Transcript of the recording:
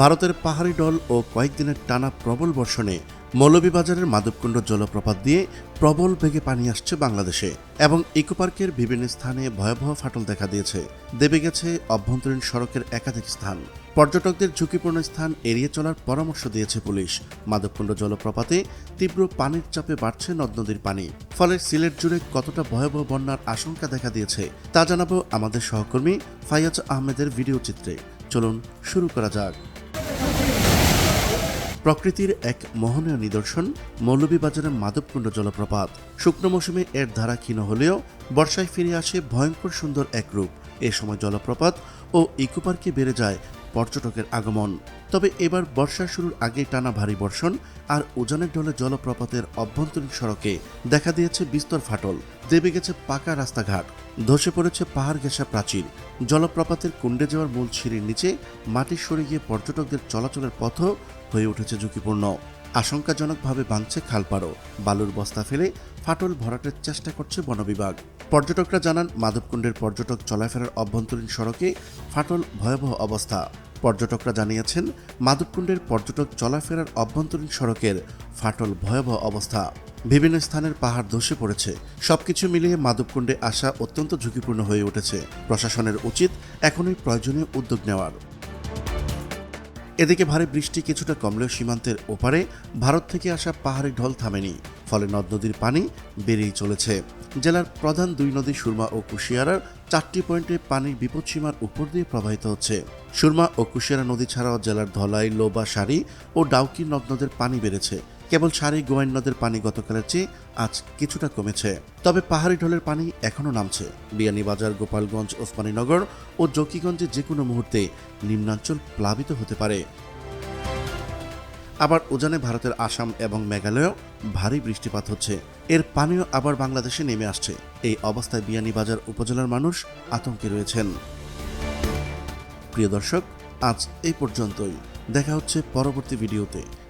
ভারতের পাহাড়ি ডল ও কয়েকদিনের টানা প্রবল বর্ষণে মৌলভীবাজারের মাধবকুণ্ড জলপ্রপাত দিয়ে প্রবল বেগে পানি আসছে বাংলাদেশে এবং ইকো পার্কের বিভিন্ন স্থানে ভয়াবহ ফাটল দেখা দিয়েছে। দেবে গেছে অভ্যন্তরীণ সড়কের একাধিক স্থান। পর্যটকদের ঝুঁকিপূর্ণ স্থান এড়িয়ে চলার পরামর্শ দিয়েছে পুলিশ। মাধবকুণ্ড জলপ্রপাতে তীব্র পানির চাপে বাড়ছে নদ নদীর পানি। ফলে সিলেট জুড়ে কতটা ভয়াবহ বন্যার আশঙ্কা দেখা দিয়েছে তা জানাব আমাদের সহকর্মী ফাইয়াজ আহমেদের ভিডিও চিত্রে। চলুন শুরু করা যাক। প্রকৃতির এক মোহনীয় নিদর্শন মৌলভীবাজারের মাধবকুণ্ড জলপ্রপাত। শুকনো মৌসুমে এর ধারা ক্ষীণ হলেও বর্ষায় ফিরে আসে ভয়ঙ্কর সুন্দর এক রূপ। এ সময় জলপ্রপাত ও ইকোপার্কে বেড়ে যায় পর্যটকের আগমন। তবে এবার বর্ষা শুরুর আগে টানা ভারী বর্ষণ আর উজানের ঢলে জলপ্রপাতের অভ্যন্তরীণ সড়কে দেখা দিয়েছে বিস্তর ফাটল। দেবে গেছে পাকা রাস্তাঘাট। ধসে পড়েছে পাহাড় ঘেঁষা প্রাচীর। জলপ্রপাতের কুণ্ডে যাওয়ার মূল সিঁড়ির নিচে মাটি সরে গিয়ে পর্যটকদের চলাচলের পথ হয়ে উঠেছে ঝুঁকিপূর্ণ। আশঙ্কাজনকভাবে ভাঙছে খালপাড়ো বালুর বস্তা ফেলে ফাটল ভরাটের চেষ্টা করছে বন বিভাগ পর্যটকরা জানান, মাধবকুণ্ডের পর্যটক চলাফেরার অভ্যন্তরীণ সড়কে ফাটল ভয়াবহ অবস্থা। পর্যটকরা জানিয়েছেন, মাধবকুণ্ডের পর্যটক চলাফেরার অভ্যন্তরীণ সড়কের ফাটল ভয়াবহ অবস্থা। বিভিন্ন স্থানের পাহাড় ধসে পড়েছে। সবকিছু মিলিয়ে মাধবকুণ্ডে আসা অত্যন্ত ঝুঁকিপূর্ণ হয়ে উঠেছে। প্রশাসনের উচিত এখনই প্রয়োজনীয় উদ্যোগ নেওয়ার। এদিকে ভারী বৃষ্টি কিছুটা কমলেও সীমান্তের ওপারে ভারত থেকে আসা পাহাড়ি ঢল থামেনি, ফলে নদ নদীর পানি বেড়েই চলেছে। জেলার প্রধান দুই নদী সুরমা ও কুশিয়ারার চারটি পয়েন্টে পানির বিপদসীমার উপর দিয়ে প্রবাহিত হচ্ছে। সুরমা ও কুশিয়ারা নদী ছাড়াও জেলার ধলাই, লোবা, সারি ও ডাউকি নদ নদের পানি বেড়েছে। কেবল সারি গোয়াইন নদের পানি গতকালের চেয়ে আজ কিছুটা কমেছে। তবে পাহাড়ি ঢলের পানি এখনও নামছে। বিয়ানীবাজার, গোপালগঞ্জ, ওসমানীনগর ও জকিগঞ্জে যে কোনো মুহূর্তে নিম্নাঞ্চল প্লাবিত হতে পারে। আবার উজানে ভারতের আসাম এবং মেঘালয়েও ভারী বৃষ্টিপাত হচ্ছে। এর পানিও আবার বাংলাদেশে নেমে আসছে। এই অবস্থায় বিয়ানীবাজার উপজেলার মানুষ আতঙ্কে রয়েছেন। প্রিয় দর্শক, আজ এই পর্যন্তই। দেখা হচ্ছে পরবর্তী ভিডিওতে।